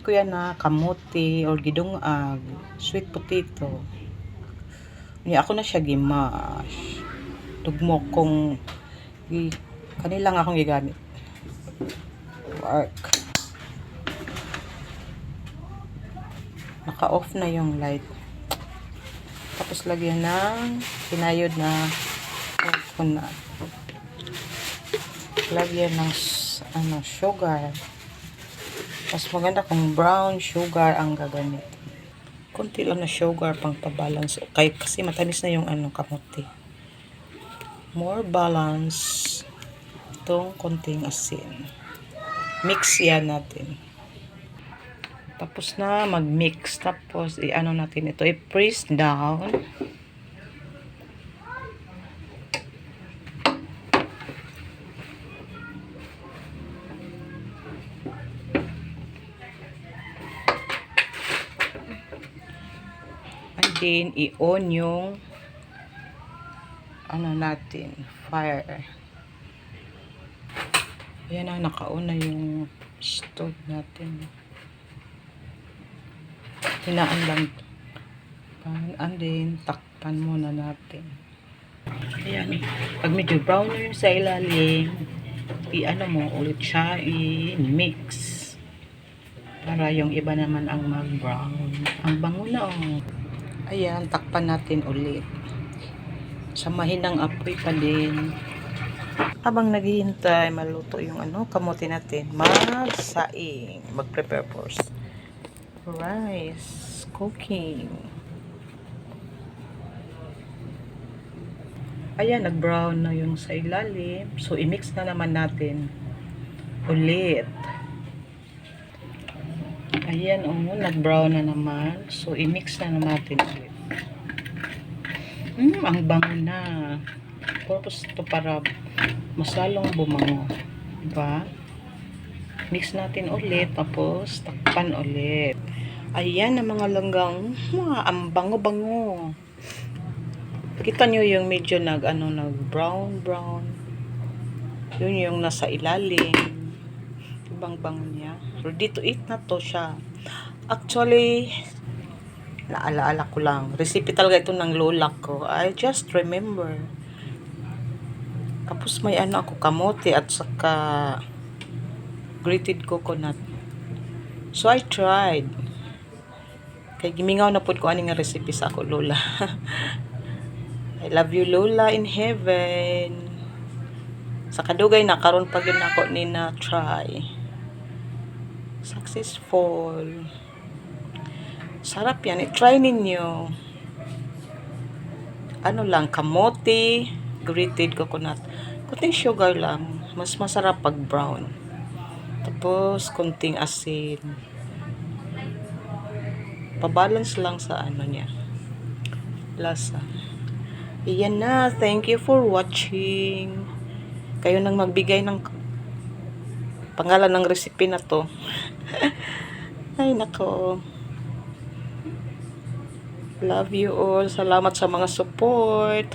Kuya na kamote or gidungag, sweet potato. Niya ako na siya gimash. Tugmo kong kanila nga akong gigamit. Work. Naka-off na yung light. Tapos lagyan ng pinayod na coconut. Lagyan ng ano, sugar. Mas maganda kung brown sugar ang gagamit. Kunti lang na sugar pang pabalance. Kay, kasi matamis na yung ano, kamote. More balance. Itong konting asin. Mix yan natin. Tapos na mag-mix. Tapos, i-ano natin ito. I-press down. Then, i-on yung ano natin, fire. Ayan na, naka-on na yung stove natin. Hinaan lang. And then, takpan muna natin. Ayan. Pag medyo brown na yung sa ilalim, i-ano mo ulit siya, i-mix. Para yung iba naman ang mag-brown. Ang bango na oh. Ayan, takpan natin ulit. Samahin ng apoy pa din. Habang naghihintay, maluto yung ano, kamote natin. Magsaing. Mag-prepare for rice. Cooking. Ayan, nag-brown na yung sa ilalim. So, i-mix na naman natin ulit. Ayan, oh, nag-brown na naman. So, i-mix na natin ulit. Hmm, ang bango na. Purpose to para mas lalong bumango. Diba? Mix natin ulit, tapos takpan ulit. Ayan ang mga langgang. Mga ang bango-bango. Kita nyo yung medyo nag, ano, nag brown, brown. Yun yung nasa ilalim. Ibang bango niya. Ready to eat na to siya. Actually, naalaala ko lang. Recipe talaga ito ng lola ko. I just remember. Tapos may ano ako, kamote at saka grated coconut. So I tried. Kay gimingaw na pud ko ani nga recipe sa ako lola. I love you lola in heaven. Sa kadugay na karon pa gyud nako ni na try. Successful. Sarap yan. I-try ninyo. Ano lang, kamote, grated coconut. Kunting sugar lang. Mas masarap pag brown. Tapos, kunting asin. Pabalance lang sa ano niya. Lasa. Iyan na. Thank you for watching. Kayo nang magbigay ng pangalan ng recipe na to. Ay, nako. Love you all. Salamat sa mga support.